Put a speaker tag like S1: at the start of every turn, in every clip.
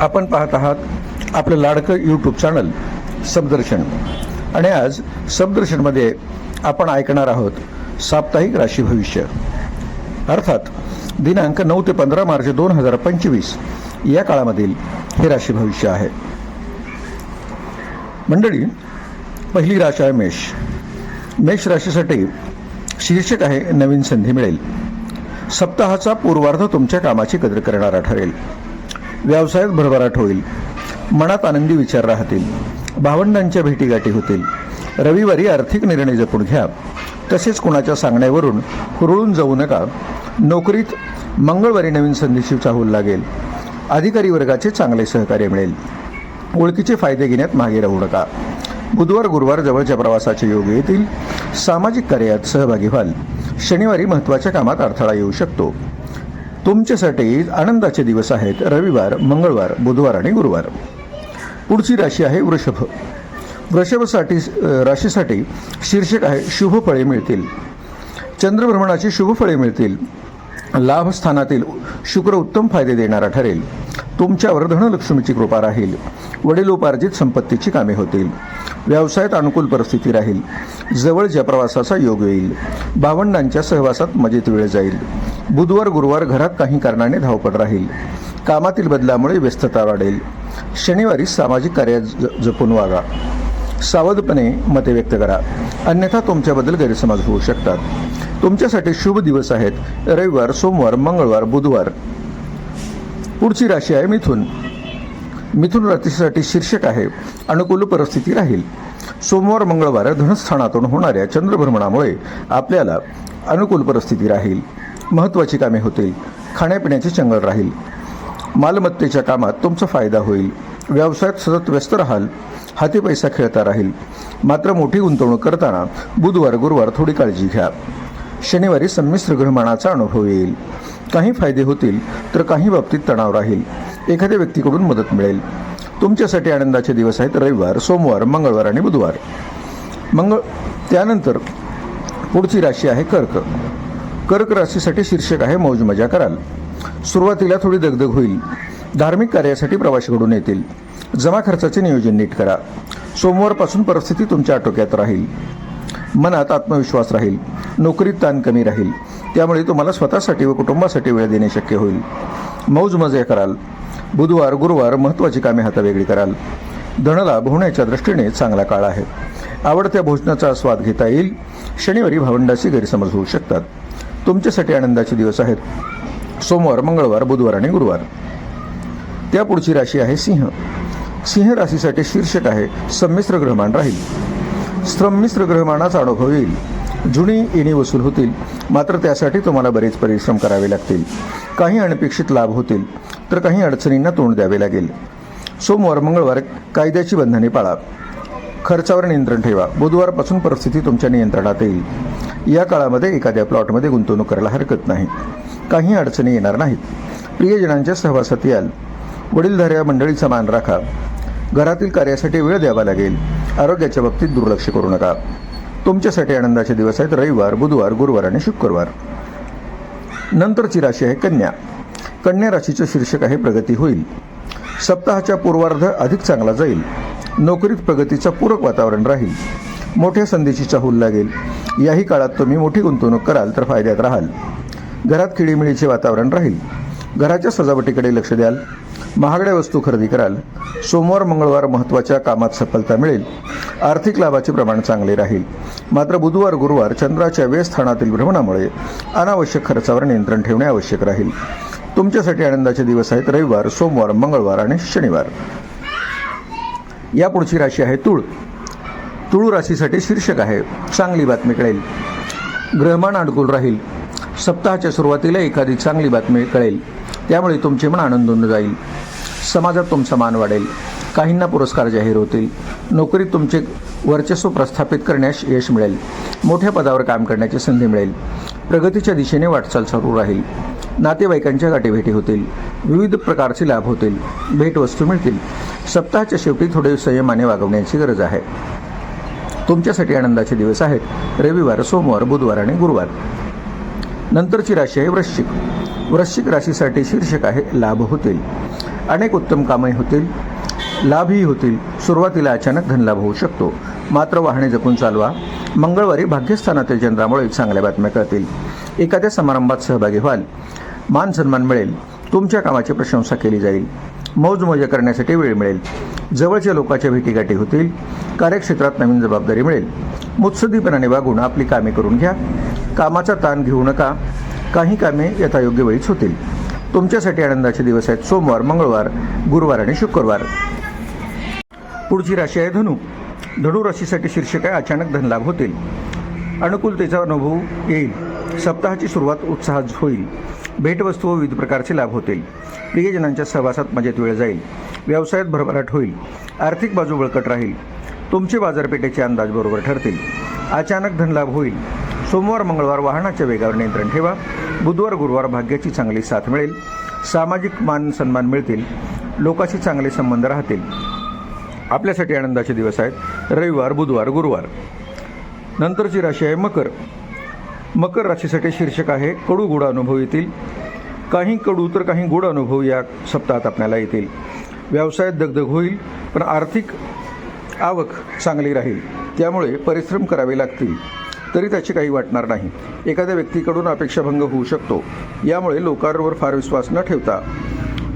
S1: आपण पाहत आहात आपलं लाडकं यूट्यूब चॅनल सबदर्शन. आणि आज सबदर्शनमध्ये आपण ऐकणार आहोत साप्ताहिक राशी भविष्य. अर्थात दिनांक नऊ ते पंधरा मार्च दोन हजार पंचवीस या काळामधील हे राशी भविष्य आहे. मंडळी पहिली राशी आहे मेष. मेष राशीसाठी शीर्षक आहे नवीन संधी मिळेल. सप्ताहाचा पूर्वार्ध तुमच्या कामाची कदर करणारा ठरेल. व्यवसायात भरभराट होईल. मनात आनंदी विचार राहतील. भावंडांच्या भेटीगाठी होतील. रविवारी आर्थिक निर्णय जपून घ्या. तसेच कुणाच्या सांगण्यावरून हुरळून जाऊ नका. नोकरीत मंगळवारी नवीन संधीची चाहूल लागेल. अधिकारी वर्गाचे चांगले सहकार्य मिळेल. ओळखीचे फायदे घेण्यात मागे राहू नका. बुधवार गुरुवार जवळच्या प्रवासाचे योग येतील. सामाजिक कार्यात सहभागी व्हाल. शनिवारी महत्त्वाच्या कामात अडथळा येऊ शकतो. तुमच्यासाठी आनंदाचे दिवस आहेत. रविवार मंगळवार बुधवार आणि गुरुवार. पुढची राशी आहे वृषभ. वृषभसाठी राशीसाठी शीर्षक आहे शुभ फळे मिळतील. चंद्रभ्रमणाची शुभ फळे मिळतील. लाभस्थानातील शुक्र उत्तम फायदे देणारा ठरेल. तुमच्यावर धनलक्ष्मीची कृपा राहील. वडिलोपार्जित संपत्तीची कामे होतील. व्यवसायात अनुकूल परिस्थिती राहील. जवळच्या प्रवासाचा योग येईल. भावंडांच्या सहवासात मजेत वेळ जाईल. बुधवार गुरुवार घरात काही कारणाने धावपळ राहील. कामातील बदलामुळे व्यस्तता वाढेल. शनिवारी सामाजिक कार्यात ज- जपून वागा. सावधपणे मते व्यक्त करा. अन्यथा तुमच्याबद्दल गैरसमज होऊ शकतात. तुमच्यासाठी शुभ दिवस आहेत. रविवार सोमवार मंगळवार बुधवार. पुढची राशी आहे मिथुन. मिथुन राशीसाठी शीर्षक आहे अनुकूल परिस्थिती राहील. सोमवार मंगळवार धनस्थानातून होणाऱ्या चंद्रभ्रमणामुळे आपल्याला अनुकूल परिस्थिती राहील. महत्त्वाची कामे होतील. खाण्यापिण्याची चंगळ राहील. मालमत्तेच्या कामात तुमचा फायदा होईल. व्यवसायात सतत व्यस्त राहाल. हाती पैसा खेळता राहील. मात्र मोठी गुंतवणूक करताना बुधवार गुरुवार थोडी काळजी घ्या. शनिवारी संमिश्र ग्रहमानाचा अनुभव येईल. काही फायदे होतील तर काही बाबतीत तणाव राहील. एखाद्या व्यक्तीकडून मदत मिळेल. तुमच्यासाठी आनंदाचे दिवस आहेत रविवार सोमवार मंगळवार आणि बुधवार. मंगळ त्यानंतर पुढची राशी आहे कर्क. कर्क राशीसाठी शीर्षक आहे मौज मजा कराल. सुरुवातीला थोडी दगदग होईल. धार्मिक कार्यासाठी प्रवास घडून येतील. जमा खर्चाचे नियोजन नीट करा. सोमवारपासून परिस्थिती तुमच्या आटोक्यात राहील. मनात आत्मविश्वास राहील. नोकरीत ताण कमी राहील. त्यामुळे तुम्हाला स्वतःसाठी व कुटुंबासाठी वेळ देणे शक्य होईल. मौज मजे कराल. बुधवार गुरुवार महत्त्वाची कामे हातावेगळी कराल. धनलाभ होण्याच्या दृष्टीने चांगला काळ आहे. आवडत्या भोजनाचा स्वाद घेता येईल. शनिवारी भावंडाशी गैरसमज होऊ शकतात. तुमच्यासाठी आनंदाचे दिवस आहेत. सोमवार मंगळवार बुधवार आणि गुरुवार. त्या पुढची राशी आहे सिंह. सिंह राशीसाठी शीर्षक आहे संमिश्र ग्रहमान राहील. संमिश्र ग्रहमानाचा अनुभव येईल. जुनी येणी वसूल होतील. मात्र त्यासाठी तुम्हाला बरेच परिश्रम करावे लागतील. काही अनपेक्षित लाभ होतील तर काही अडचणींना तोंड द्यावे लागेल. सोमवार मंगळवार कायद्याची बंधने पाळा. खर्चावर नियंत्रण ठेवा. बुधवारपासून परिस्थिती तुमच्या नियंत्रणात येईल. या काळामध्ये एखाद्या प्लॉटमध्ये गुंतवणूक करायला हरकत नाही. काही अडचणी येणार नाहीत. प्रियजनांच्या सहवासात याल. वडीलधाऱ्या मंडळीचा मान राखा. घरातील कार्यासाठी वेळ द्यावा लागेल. आरोग्याच्या बाबतीत दुर्लक्ष करू नका. तुमच्यासाठी आनंदाचे दिवस आहेत. रविवार बुधवार गुरुवार आणि शुक्रवार. नंतरची राशी आहे कन्या. कन्या राशीचं शीर्षक आहे प्रगती होईल. सप्ताहाच्या पूर्वार्ध अधिक चांगला जाईल. नोकरीत प्रगतीचा पूरक वातावरण राहील. मोठ्या संधीची चाहूल लागेल. याही काळात तुम्ही मोठी गुंतवणूक कराल तर फायद्यात राहाल. घरात खिळीमिळीचे वातावरण राहील. घराच्या सजावटीकडे लक्ष द्याल. महागड्या वस्तू खरेदी कराल. सोमवार मंगळवार महत्त्वाच्या कामात सफलता मिळेल. आर्थिक लाभाचे प्रमाण चांगले राहील. मात्र बुधवार गुरुवार चंद्राच्या व्यय स्थानातील भ्रमणामुळे अनावश्यक खर्चावर नियंत्रण ठेवणे आवश्यक राहील. तुमच्यासाठी आनंदाचे दिवस आहेत रविवार सोमवार मंगळवार आणि शनिवार. या पुढची राशी आहे तुळ. तुळू राशीसाठी शीर्षक आहे चांगली बातमी कळेल. ग्रहमान अनुकूल राहील. सप्ताहाच्या सुरुवातीला एखादी चांगली बातमी कळेल. त्यामुळे तुमचे मन आनंदून जाईल. समाजात तुमचा मान वाढेल. काहींना पुरस्कार जाहीर होतील. नोकरीत तुमचे वर्चस्व प्रस्थापित करण्यास यश मिळेल. मोठ्या पदावर काम करण्याची संधी मिळेल. प्रगतीच्या दिशेने वाटचाल सुरू राहील. नातेवाईकांच्या गाठीभेटी होतील. विविध प्रकारचे लाभ होतील. भेटवस्तू मिळतील. सप्ताहाच्या शेवटी थोडे संयमाने वागवण्याची गरज आहे. तुमच्यासाठी आनंदाचे दिवस आहेत. रविवार सोमवार बुधवार आणि गुरुवार. नंतरची राशी आहे वृश्चिक. वृश्चिक राशीसाठी शीर्षक आहे लाभ होतील. अनेक उत्तम कामही होतील. लाभही होतील. सुरुवातीला अचानक धनलाभ होऊ शकतो. मात्र वाहने जपून चालवा. मंगळवारी भाग्यस्थानातील चंद्रामुळे चांगल्या बातम्या कळतील. एखाद्या समारंभात सहभागी व्हाल. मान सन्मान मिळेल. तुमच्या कामाची प्रशंसा केली जाईल. मौज मजा करण्यासाठी वेळ मिळेल. जवळच्या लोकांच्या भेटीगाठी होतील. कार्यक्षेत्रात नवीन जबाबदारी मिळेल. मुत्सद्दीपणाने वागून आपली कामे करून घ्या. कामाचा ताण घेऊ नका. काही कामे यथायोग्य वेळीच होतील. तुमच्यासाठी आनंदाचे दिवस आहेत. सोमवार मंगळवार गुरुवार आणि शुक्रवार. पुढची राशी आहे धनु. धनु राशीसाठी शीर्षक आहे अचानक धनलाभ होतील. अनुकूलतेचा अनुभव येईल. सप्ताहाची सुरुवात उत्साहात होईल. भेटवस्तू व विविध प्रकारचे लाभ होतील. प्रियजनांच्या सहवासात मजेत वेळ जाईल. व्यवसायात भरभराट होईल. आर्थिक बाजू बळकट राहील. तुमचे बाजारपेठेचे अंदाज बरोबर ठरतील. अचानक धनलाभ होईल. सोमवार मंगळवार वाहनाच्या वेगावर नियंत्रण ठेवा. बुधवार गुरुवार भाग्याची चांगली साथ मिळेल. सामाजिक मान सन्मान मिळतील. लोकांशी चांगले संबंध राहतील. आपल्यासाठी आनंदाचे दिवस आहेत. रविवार बुधवार गुरुवार. नंतरची राशी आहे मकर. मकर राशीसाठी शीर्षक आहे कडू गोड अनुभव येतील. काही कडू तर काही गोड अनुभव या सप्ताहात आपल्याला येतील. व्यवसायात दगदग होईल पण आर्थिक आवक चांगली राहील. त्यामुळे परिश्रम करावे लागतील. तरी त्याची काही वाटणार नाही. एखाद्या व्यक्तीकडून अपेक्षाभंग होऊ शकतो. यामुळे लोकांवर फार विश्वास न ठेवता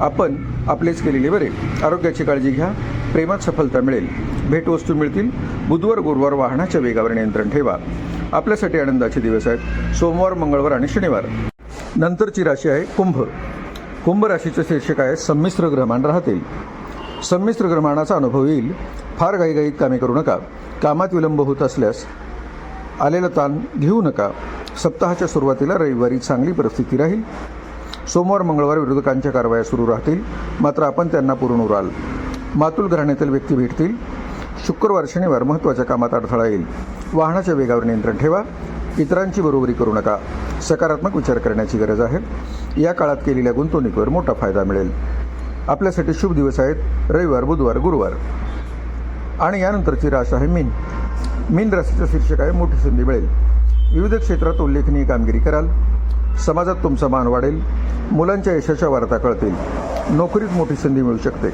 S1: आपण आपलेच केलेले बरे. आरोग्याची काळजी घ्या प्रेमात सफलता मिळेल. भेटवस्तू मिळतील. बुधवार गुरुवार वाहनाच्या वेगावर नियंत्रण ठेवा. आपल्यासाठी आनंदाचे दिवस आहेत. सोमवार मंगळवार आणि शनिवार. नंतरची राशी आहे कुंभ. कुंभ राशीचं शीर्षक आहे संमिश्र ग्रहमान राहतील. संमिश्र ग्रहमानाचा अनुभव येईल. फार घाईघाईत कामे करू नका. कामात विलंब होत असल्यास आलेला ताण घेऊ नका. सप्ताहाच्या सुरुवातीला रविवारी चांगली परिस्थिती राहील. सोमवार मंगळवार विरोधकांच्या कारवाया सुरू राहतील. मात्र आपण त्यांना पुरून उराल. मातुल घराण्यातील व्यक्ती भेटतील. शुक्रवार शनिवार महत्त्वाच्या कामात अडथळा येईल. वाहनाच्या वेगावर नियंत्रण ठेवा. इतरांची बरोबरी करू नका. सकारात्मक विचार करण्याची गरज आहे. या काळात केलेल्या गुंतवणुकीवर मोठा फायदा मिळेल. आपल्यासाठी शुभ दिवस आहेत. रविवार बुधवार गुरुवार. आणि यानंतरची रास आहे मीन. मीन राशीचं शीर्षक आहे मोठी संधी मिळेल. विविध क्षेत्रात उल्लेखनीय कामगिरी कराल. समाजात तुमचा मान वाढेल. मुलांच्या यशाच्या वार्ता कळतील. नोकरीत मोठी संधी मिळू शकते.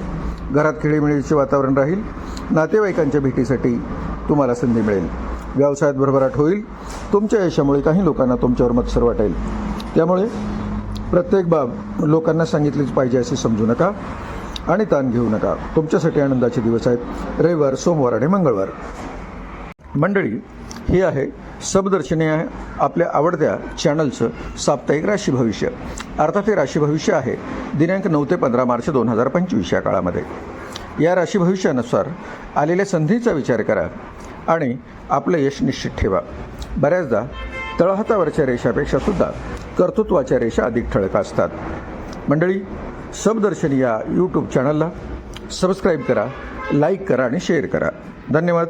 S1: घरात खेळीमेळीचे वातावरण राहील. नातेवाईकांच्या भेटीसाठी तुम्हाला संधी मिळेल. व्यवसायात भरभराट होईल. तुमच्या यशामुळे काही लोकांना तुमच्यावर मत्सर वाटेल. त्यामुळे प्रत्येक बाब लोकांना सांगितलीच पाहिजे असे समजू नका आणि ताण घेऊ नका. तुमच्यासाठी आनंदाचे दिवस आहेत. रविवार सोमवार आणि मंगळवार. मंडळी हे आहे सबदर्शनी आहे आपल्या आवडत्या चॅनलचं साप्ताहिक राशी भविष्य. अर्थात हे राशी भविष्य आहे दिनांक नऊ ते पंधरा मार्च दोन हजार पंचवीस या काळामध्ये. या राशी भविष्यानुसार आलेल्या संधीचा विचार करा. आणि आपलं यश निश्चित ठेवा. बऱ्याचदा तळहातावरच्या रेषापेक्षा सुद्धा कर्तृत्वाच्या रेषा अधिक ठळक असतात. मंडळी सबदर्शनी या यूट्यूब चॅनलला सबस्क्राईब करा लाईक करा आणि शेअर करा. धन्यवाद.